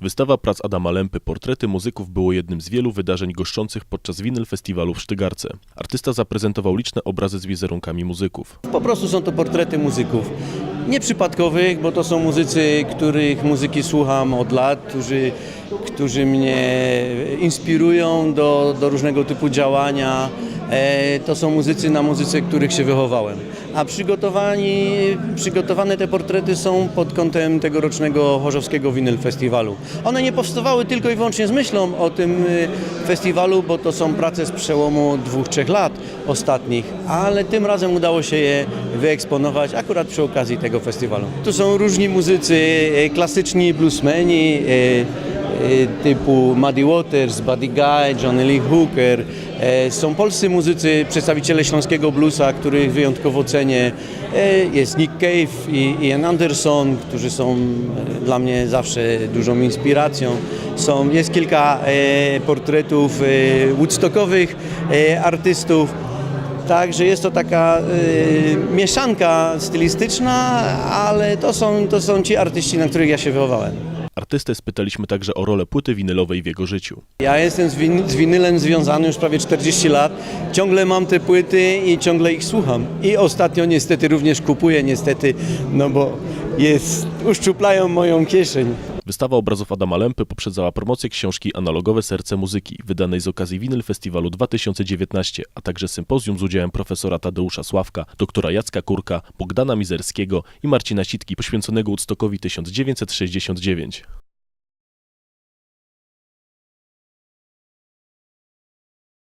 Wystawa prac Adama Lempy Portrety muzyków było jednym z wielu wydarzeń goszczących podczas Winyl Festiwalu w Sztygarce. Artysta zaprezentował liczne obrazy z wizerunkami muzyków. Po prostu są to portrety muzyków. Nieprzypadkowych, bo to są muzycy, których muzyki słucham od lat, którzy, którzy mnie inspirują do, do różnego typu działania. E, to są muzycy na muzyce, których się wychowałem. A przygotowani, przygotowane te portrety są pod kątem tegorocznego Chorzowskiego Winyl Festiwalu. One nie powstawały tylko i wyłącznie z myślą o tym y, festiwalu, bo to są prace z przełomu dwóch, trzech lat ostatnich, ale tym razem udało się je wyeksponować akurat przy okazji tego festiwalu. Tu są różni muzycy, e, klasyczni bluesmeni, e, e, typu Muddy Waters, Buddy Guy, Johnny Lee Hooker. E, Są polscy muzycy, przedstawiciele śląskiego bluesa, których wyjątkowo cenię. E, Jest Nick Cave i Ian Anderson, którzy są e, dla mnie zawsze dużą inspiracją. Są, jest kilka e, portretów e, woodstockowych e, artystów. Także jest to taka e, mieszanka stylistyczna, ale to są, to są ci artyści, na których ja się wychowałem. Artystę spytaliśmy także o rolę płyty winylowej w jego życiu. Ja jestem z, win- z winylem związany już prawie 40 lat. Ciągle mam te płyty i ciągle ich słucham. I ostatnio niestety również kupuję, niestety, no bo jest, uszczuplają moją kieszeń. Wystawa obrazów Adama Lempy poprzedzała promocję książki Analogowe Serce Muzyki, wydanej z okazji Winyl Festiwalu 2019, a także sympozjum z udziałem profesora Tadeusza Sławka, doktora Jacka Kurka, Bogdana Mizerskiego i Marcina Sitki poświęconego Woodstockowi 1969.